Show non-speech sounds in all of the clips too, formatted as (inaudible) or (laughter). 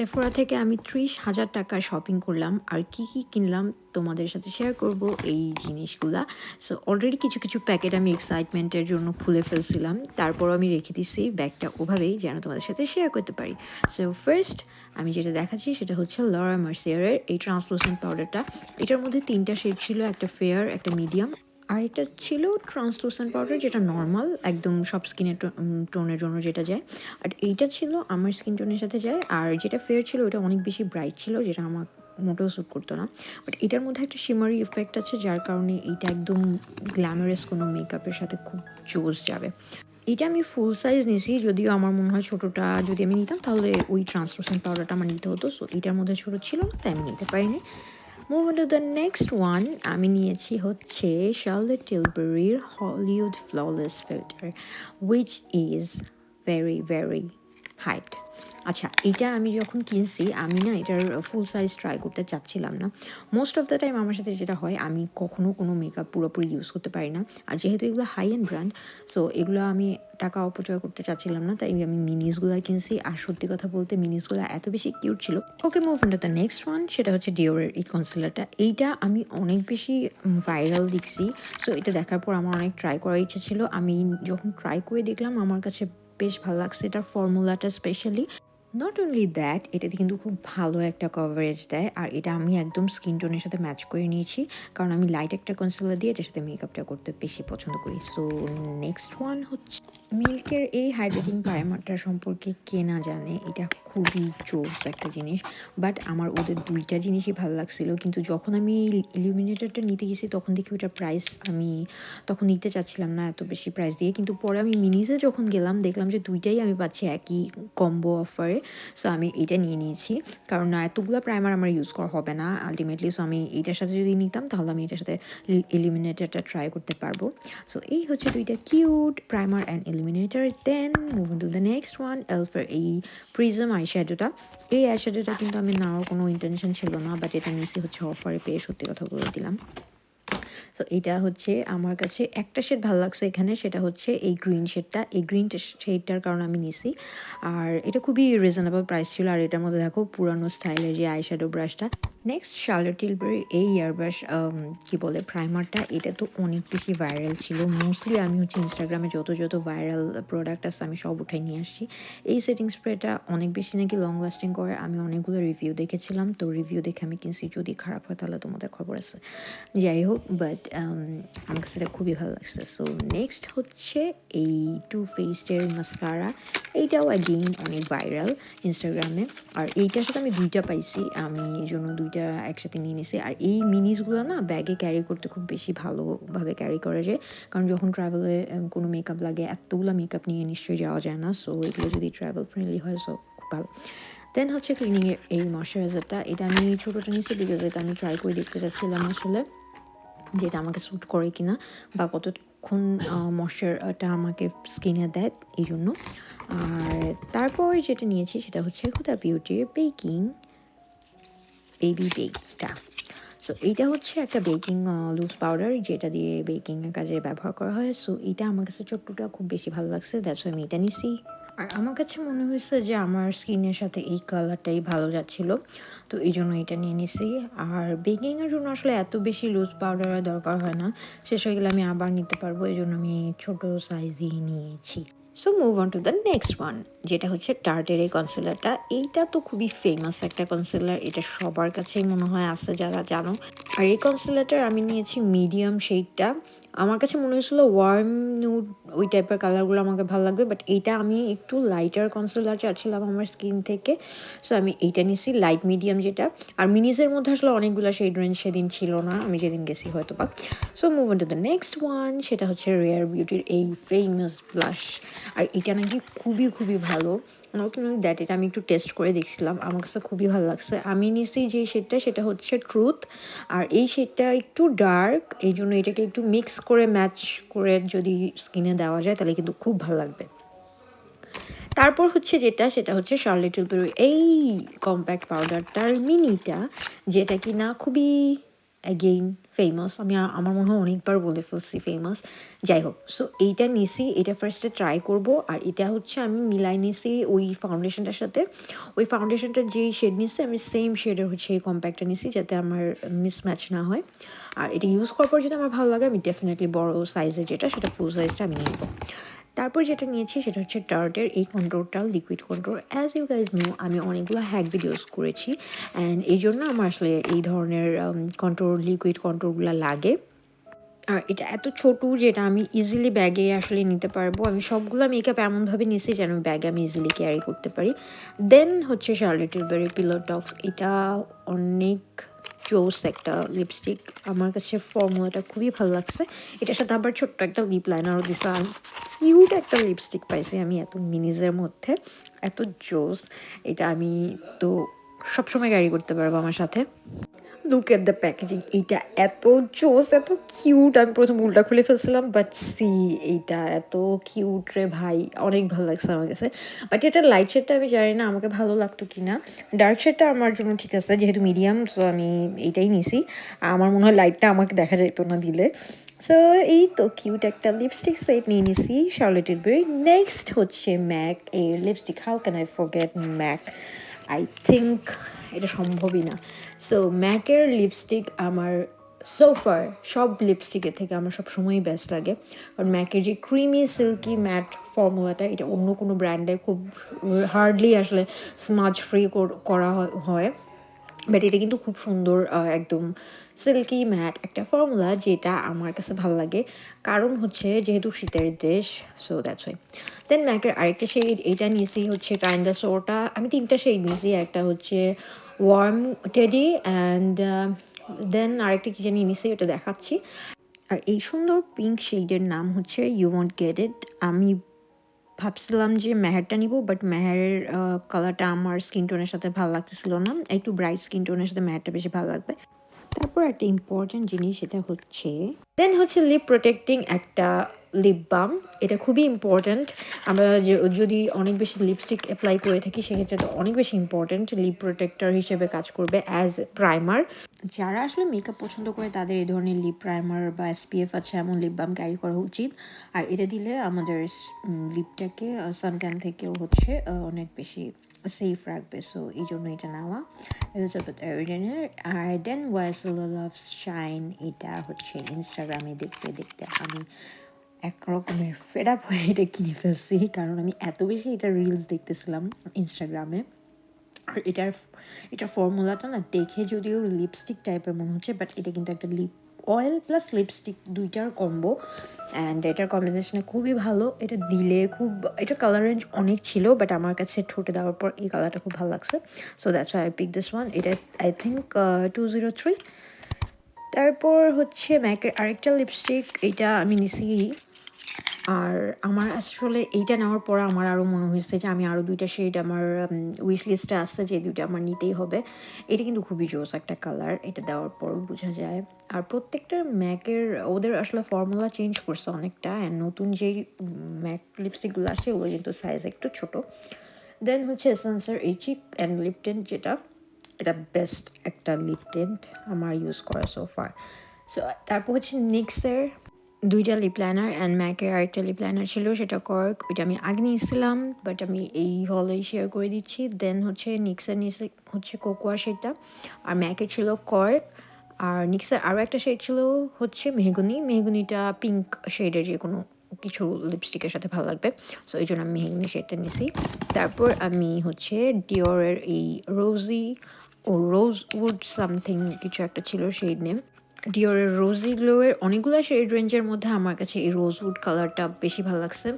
Sephora থেকে আমি ত্রিশ হাজার টাকার শপিং করলাম। আর কি কি কিনলাম তোমাদের সাথে শেয়ার করব এই জিনিসগুলা। সো অলরেডি কিছু কিছু প্যাকেট আমি এক্সাইটমেন্টের জন্য খুলে ফেলছিলাম। তারপর আমি রেখে দিচ্ছি ব্যাগটা ওভাবেই যেন তোমাদের সাথে শেয়ার করতে পারি। সো ফার্স্ট আমি যেটা দেখাচ্ছি সেটা হচ্ছে লরা মার্সিয়ারের এই ট্রান্সলুসেন্ট পাউডারটা এটার মধ্যে তিনটা শেড ছিল, একটা ফেয়ার একটা মিডিয়াম আর এটা ছিল ট্রান্সলুসেন্ট পাউডার যেটা নর্মাল একদম সব স্কিনের টোনের জন্য যেটা যায়। আর এইটা ছিল আমার স্কিন টোনের সাথে যায়, আর যেটা ফেয়ার ছিল ওটা অনেক বেশি ব্রাইট ছিল, যেটা আমার মোটেও স্যুট করতো না। বাট এটার মধ্যে একটা শিমারি ইফেক্ট আছে, যার কারণে এইটা একদম গ্ল্যামারাস কোনো মেকআপের সাথে খুব জোস যাবে। এটা আমি ফুল সাইজ নিছি, যদিও আমার মনে হয় ছোটোটা যদি আমি নিতাম, তাহলে ওই ট্রান্সলুসেন্ট পাউডারটা আমার নিতে হতো। সো এটার মধ্যে ছোটো ছিল না তাই আমি নিতে পারিনি। Move to the next one আমি নিয়েছি হচ্ছে Charlotte টিলবেরির Hollywood flawless filter which is very very height আচ্ছা এটা আমি যখন কিনছি, আমি না এটার ফুল সাইজ ট্রাই করতে চাচ্ছিলাম না। মোস্ট অফ দ্য টাইম আমার সাথে যেটা হয়, আমি কখনো কোনো মেকআপ পুরোপুরি ইউজ করতে পারি না। আর যেহেতু এগুলো হাই এন্ড ব্র্যান্ড সো এগুলো আমি টাকা অপচয় করতে চাচ্ছিলাম না, তাই আমি মিনিসগুলো কিনছি। আর সত্যি কথা বলতে মিনিসগুলো এত বেশি কিউট ছিল। Okay move to the next one সেটা হচ্ছে ডিওরের এই কনসিলারটা এইটা আমি অনেক বেশি ভাইরাল দেখছি। সো এটা দেখার পর আমার অনেক ট্রাই করার ইচ্ছা ছিল। আমি যখন ট্রাই করে দেখলাম, আমার কাছে বেশ ভালো লাগছে। এটার ফর্মুলাটা স্পেশালি নট অনলি দ্যাট এটাতে কিন্তু খুব ভালো একটা কভারেজ দেয় আর এটা আমি একদম স্কিন টোনের সাথে ম্যাচ করে নিয়েছি। কারণ আমি লাইট একটা কনসিলার দিয়ে এটার সাথে মেকআপটা করতে বেশি পছন্দ করি। সো নেক্সট ওয়ান হচ্ছে মিল্কের এই হাইড্রেটিং প্রাইমারটা (coughs) সম্পর্কে কে না জানে এটা খুবই জোস একটা জিনিস। বাট আমার ওদের দুইটা জিনিসই ভালো লাগছিল। কিন্তু যখন আমি ইলুমিনেটরটা নিতে গেছি তখন দেখি ওটার প্রাইস আমি তখন নিতে চাচ্ছিলাম না এত বেশি প্রাইস দিয়ে। কিন্তু পরে আমি মিনিসে যখন গেলাম দেখলাম যে দুইটাই আমি পাচ্ছি একই কম্বো অফারে সো আমি এটা নিয়ে নিয়েছি। কারণ এতগুলো প্রাইমার আমার ইউজ করা হবে না। আলটিমেটলি সো আমি এইটার সাথে যদি নিতাম, তাহলে আমি এটার সাথে ইলিমিনেটারটা ট্রাই করতে পারব। সো এই হচ্ছে দুইটা cute primer and illuminator then move to the next one এলফার এই প্রিজম আইশ্যাডোটা এই আইশ্যাডোটা কিন্তু আমি নেওয়ার কোনো ইন্টেনশন ছিল না বাট এটা নিয়েছি হচ্ছে অফারে পেয়ে, সত্যি কথা বলে দিলাম। সো এটা হচ্ছে আমার কাছে একটা শেড ভালো লাগছে এখানে, সেটা হচ্ছে এই গ্রিন শেডটা এই গ্রিন শেডটার কারণে আমি নিছি। আর এটা খুবই রিজনেবল প্রাইস ছিল। আর এটার মধ্যে দেখো পুরানো স্টাইলের যে আইশ্যাডো ব্রাশটা নেক্সট শার্লট টিলবেরি এই ইয়ার ব্রাশ কী বলে প্রাইমারটা এটা তো অনেক বেশি ভাইরাল ছিল। মোস্টলি আমি হচ্ছে ইনস্টাগ্রামে যত যত ভাইরাল প্রোডাক্ট আছে, আমি সব উঠাই নিয়ে আসছি। এই সেটিং স্প্রেটা অনেক বেশি নাকি লং লাস্টিং করে, আমি অনেকগুলো রিভিউ দেখেছিলাম। তো রিভিউ দেখে আমি কিনছি, যদি খারাপ হয় তাহলে তোমাদের খবর আছে। যাই হোক বাট আমার কাছে খুবই ভালো লাগছে। সো নেক্সট হচ্ছে এই টু ফেসটের মাস্কারা এইটাও একদিন অনেক ভাইরাল ইনস্টাগ্রামে আর এইটার সাথে আমি দুইটা পাইছি। আমি এই জন্য দুইটা একসাথে নিয়ে নিছি। আর এই মিনিসগুলো না ব্যাগে ক্যারি করতে খুব বেশি ভালোভাবে ক্যারি করা যায়। কারণ যখন ট্রাভেলে কোনো মেকআপ লাগে, এতগুলো মেকআপ নিয়ে নিশ্চয়ই যাওয়া যায় না। সো এগুলো যদি ট্রাভেল ফ্রেন্ডলি হয় সো খুব ভালো। দেন হচ্ছে ক্লিনিংয়ের এই ময়শ্চারাইজারটা এটা আমি ছোটোটা নিচ্ছি বিকজ এটা আমি ট্রাই করে দেখতে চাচ্ছিলাম আসলে যেটা আমাকে স্যুট করে কিনা বা কতক্ষণ ময়শ্চারটা আমাকে স্কিনে দেয় এই জন্য আর তারপর যেটা নিয়েছি সেটা হচ্ছে হুদা বিউটির বেকিং বেবি বেকটা সো এইটা হচ্ছে একটা বেকিং লুজ পাউডার যেটা দিয়ে বেকিংয়ের কাজে ব্যবহার করা হয়। সো এটা আমার কাছে ছোট্টটা খুব বেশি ভালো লাগছে দ্যাটস আমি এটা নিছি। আর আমার কাছে মনে হয়েছে যে আমার স্কিনের সাথে এই কালারটাই ভালো যাচ্ছিল, তো এই জন্য এটা নিয়ে নিছি। আর বেকিংয়ের জন্য আসলে এত বেশি লুজ পাউডারের দরকার হয় না, শেষ হয়ে গেলে আমি আবার নিতে পারব, এই জন্য আমি ছোটো সাইজই নিয়েছি। So move on to the next one যেটা হচ্ছে টার্টের এই কনসিলারটা এইটা তো খুবই ফেমাস একটা কনসিলার এটা সবার কাছেই মনে হয় আছে যারা জানো। আর এই কনসিলারটার আমি নিয়েছি মিডিয়াম শেডটা আমার কাছে মনে হয়েছিল ওয়ার্ম নিউড ওই টাইপের কালারগুলো আমাকে ভালো লাগবে বাট এইটা আমি একটু লাইটার কনসিলার চাচ্ছিলাম আমার স্কিন থেকে। সো আমি এইটা নিয়েছি লাইট মিডিয়াম যেটা। আর মিনিসের মধ্যে আসলে অনেকগুলো শেড রেঞ্জ সেদিন ছিল না, আমি যেদিন গেছি হয়তো বা so move on to the next one সেটা হচ্ছে রেয়ার বিউটির এই ফেমাস ব্লাশ আর এটা নাকি খুবই খুবই ভালো। দ্যাট এটা আমি একটু টেস্ট করে দেখছিলাম, আমার কাছে খুবই ভালো লাগছে। আমি নিছি যে শেডটা সেটা হচ্ছে ট্রুথ আর এই শেডটা একটু ডার্ক এই জন্য এটাকে একটু মিক্স করে ম্যাচ করে যদি স্কিনে দেওয়া যায়, তাহলে কিন্তু খুব ভালো লাগবে। তারপর হচ্ছে যেটা, সেটা হচ্ছে শার্লেট এই কম্প্যাক্ট পাউডারটার মিনিটা যেটা কি না খুবই অ্যাগেইন ফেমাস আমি আমার মনে হয় অনেকবার বলে ফেলছি ফেমাস যাই হোক সো এইটা নিছি এটা ফার্স্টে ট্রাই করব। আর এটা হচ্ছে আমি মিলাই নিছি ওই ফাউন্ডেশনটার সাথে। ওই ফাউন্ডেশনটা যেই শেড নিছি, আমি সেম শেডের হচ্ছে এই কম্প্যাক্টটা নিছি যাতে আমার মিসম্যাচ না হয়। আর এটা ইউজ করার পর যদি আমার ভালো লাগে, আমি ডেফিনেটলি বড় সাইজের যেটা, সেটা ফুল সাইজটা আমি নেব। তারপর যেটা নিয়েছি সেটা হচ্ছে টার্টের এই কন্ট্রোলটা liquid control as you guys know আমি অনেকগুলো হ্যাক ভিডিওস করেছি অ্যান্ড এই জন্য আমার আসলে এই ধরনের কন্ট্রোল লিকুইড কন্ট্রোলগুলো লাগে। আর এটা এত ছোট যেটা আমি ইজিলি ব্যাগে আসলে নিতে পারব। আমি সবগুলো মেকআপ এমনভাবে নিয়েছি যেন ব্যাগে আমি ইজিলি ক্যারি করতে পারি। দেন হচ্ছে শার্লেটের বেরি পিলো টক্স এটা অনেক জোস একটা লিপস্টিক আমার কাছে ফর্মুলাটা খুবই ভালো লাগছে। এটার সাথে আবার ছোট্ট একটা লিপ লাইনারও দিছে। কিউট একটা লিপস্টিক পাইছি আমি এত মিনিজের মধ্যে। এত জোস। এটা আমি তো সবসময় ক্যারি করতে পারব আমার সাথে। লুক এট দ্য প্যাকেজিং এইটা এত জোস, এত কিউট আমি প্রথম উল্টা খুলে ফেলছিলাম বাট সি এইটা এত কিউট রে ভাই। অনেক ভালো লাগছে আমার কাছে। বাট এটা লাইট শেডটা আমি জানি না, আমাকে ভালো লাগতো কি না। ডার্ক শেডটা আমার জন্য ঠিক আছে, যেহেতু মিডিয়াম সো আমি এইটাই নিছি। আমার মনে হয় লাইটটা আমাকে দেখা যেত না দিলে। সো এই তো কিউট একটা লিপস্টিক সেট নিয়ে নিছি শার্লেটের বেরি নেক্সট হচ্ছে ম্যাক এর lipstick how can I forget MAC I think এটা সম্ভবই না। সো ম্যাকের লিপস্টিক আমার সোফার সব লিপস্টিকের থেকে আমার সব সময়ই বেস্ট লাগে। কারণ ম্যাকের যে ক্রিমি সিল্কি ম্যাট ফর্মুলাটা এটা অন্য কোনো ব্র্যান্ডে খুব হার্ডলি আসলে স্মাচ ফ্রি করা হয়- হয়। বাট এটা কিন্তু খুব সুন্দর একদম সিল্কি ম্যাট একটা ফর্মুলা যেটা আমার কাছে ভালো লাগে। কারণ হচ্ছে যেহেতু শীতের দেশ সো দ্যাটস ওয়াই দেন ম্যাকের আরেকটা শেড এটা নিয়েছি হচ্ছে কাইন্ডা সোটা আমি তিনটা শেড নিয়েছি, একটা হচ্ছে ওয়ার্ম টেডি অ্যান্ড দেন আরেকটা কি জানি নিয়েছি, ওটা দেখাচ্ছি। আর এই সুন্দর পিঙ্ক শেডের নাম হচ্ছে ইউ ওয়ান্ট গেট ইট আমি ভাবছিলাম যে মেহেরটা নিব বাট মেহের কালারটা আমার স্কিন টোনের সাথে ভালো লাগতেছিল না। একটু ব্রাইট স্কিন টোনের সাথে মেহেরটা বেশি ভালো লাগবে। তারপর একটা ইম্পর্টেন্ট জিনিস, সেটা হচ্ছে দেন হচ্ছে লিপ প্রোটেক্টিং একটা লিপ বাম এটা খুবই ইম্পর্ট্যান্ট আমরা যদি অনেক বেশি লিপস্টিক অ্যাপ্লাই করে থাকি, সেক্ষেত্রে তো অনেক বেশি ইম্পর্ট্যান্ট লিপ প্রোটেক্টর হিসেবে কাজ করবে অ্যাজ প্রাইমার যারা আসলে মেকআপ পছন্দ করে, তাদের এই ধরনের লিপ প্রাইমার বা এসপিএফ আছে, এমন লিপ বাম ক্যারি করা উচিত। আর এটা দিলে আমাদের লিপটাকে সানট্যান থেকেও হচ্ছে অনেক বেশি সেফ রাখবে। সো এই জন্য এটা নেওয়া। এলিজাবেথ এরিডেনের আর দেন ওয়াইস লাভ শাইন এটা হচ্ছে ইনস্টাগ্রামে দেখতে দেখতে আমি এক রকমের ফেড আপ হয়ে এটা কিনে ফেলছি। কারণ আমি এত বেশি এটা রিলস দেখতেছিলাম ইনস্টাগ্রামে আর এটার, এটা ফর্মুলাটা না দেখে যদিও লিপস্টিক টাইপের মনে হচ্ছে বাট এটা কিন্তু একটা লিপ অয়েল প্লাস লিপস্টিক দুইটার কম্বো অ্যান্ড এটার কম্বিনেশনে খুবই ভালো। এটা দিলে খুব এটা কালার রেঞ্জ অনেক ছিল বাট আমার কাছে ঠোঁটে দেওয়ার পর এই কালারটা খুব ভালো লাগছে। So that's I pick this one এটা I think two zero three তারপর হচ্ছে ম্যাকের আরেকটা লিপস্টিক এটা আমি নিছি আর আমার আসলে এইটা নেওয়ার পর আমার আরও মনে হয়েছে যে আমি আরও দুইটা শেড আমার উইশ লিস্টে আসছে যে দুইটা আমার নিতেই হবে। এটা কিন্তু খুবই জোস একটা কালার এটা দেওয়ার পর বোঝা যায়। আর প্রত্যেকটা ম্যাকের ওদের আসলে ফর্মুলা চেঞ্জ করছে অনেকটা অ্যান্ড নতুন যেই ম্যাক লিপস্টিকগুলো আসছে ওগুলো কিন্তু সাইজ একটু ছোট। দেন হচ্ছে এসেন্সের এই চিক অ্যান্ড লিপটেন যেটা, এটা বেস্ট একটা লিপ টেন্ট আমার ইউজ করা সোফার সো তারপর হচ্ছে নিক্সের দুইটা লিপ লাইনার অ্যান্ড ম্যাকের আরেকটা লিপ লাইনার ছিল, সেটা কর্ক ওইটা আমি আগে নিয়েছিলাম বাট আমি এই হলেই শেয়ার করে দিচ্ছি। দেন হচ্ছে নিক্সের নিচে হচ্ছে কোকোয়া সেটা আর ম্যাকের ছিল কর্ক আর নিক্সের আরও একটা শেড ছিল হচ্ছে মেহগুনি মেহগুনিটা পিঙ্ক শেডের যে কোনো কিছু লিপস্টিকের সাথে ভালো লাগবে সো এই জন্য আমি মেহগুনি শেডটা নিয়েছি। তারপর আমি হচ্ছে ডিওরের এই রোজি ও রোজ উড সামথিং কিছু একটা ছিল সেই নেম ডিওরের রোজি গ্লোয়ের অনেকগুলো শেড রেঞ্জের মধ্যে আমার কাছে এই রোজউড কালারটা বেশি ভালো লাগছে।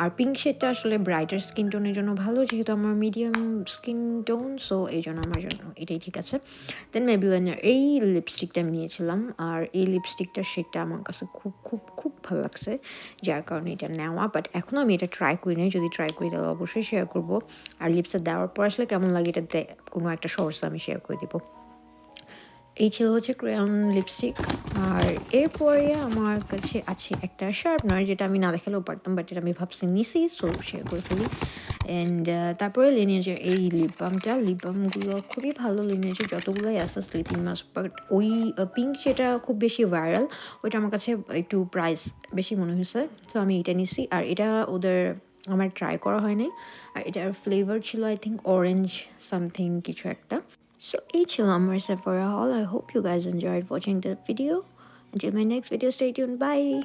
আর পিঙ্ক শেডটা আসলে ব্রাইটার স্কিন টোনের জন্য ভালো, যেহেতু আমার মিডিয়াম স্কিন টোন সো এই জন্য আমার জন্য এটাই ঠিক আছে। দেন মেবিলানের এই লিপস্টিকটা আমি নিয়েছিলাম, আর এই লিপস্টিকটার শেডটা আমার কাছে খুব খুব খুব ভালো লাগছে, যার কারণে এটা নেওয়া বাট এখনও আমি এটা ট্রাই করি নাই, যদি ট্রাই করি তাহলে অবশ্যই শেয়ার করব। আর লিপসে দেওয়ার পর আসলে কেমন লাগে এটা কোনো একটা সোর্স আমি শেয়ার করে দিব। এই ছিল হচ্ছে ক্রেয়ন লিপস্টিক আর এরপরে আমার কাছে আছে একটা শার্পনার যেটা আমি না দেখালেও পারতাম বাট এটা আমি ভাবছি নিছি সো শেয়ার করে ফেলি। অ্যান্ড তারপরে লিনিয়েজের এই লিপ বামটা লিপ বামগুলো খুবই ভালো লিনিয়েজের যতগুলোই আছে স্লিপিং মাস্ক বাট ওই পিঙ্ক যেটা খুব বেশি ভাইরাল ওইটা আমার কাছে একটু প্রাইস বেশি মনে হয়েছে। তো আমি এটা নিছি, আর এটা ওদের আমার ট্রাই করা হয়নি। আর এটার ফ্লেভার ছিল আই থিঙ্ক অরেঞ্জ সামথিং কিছু একটা। So Ichilam for a haul. I hope you guys enjoyed watching the video. Until my next video, stay tuned. Bye.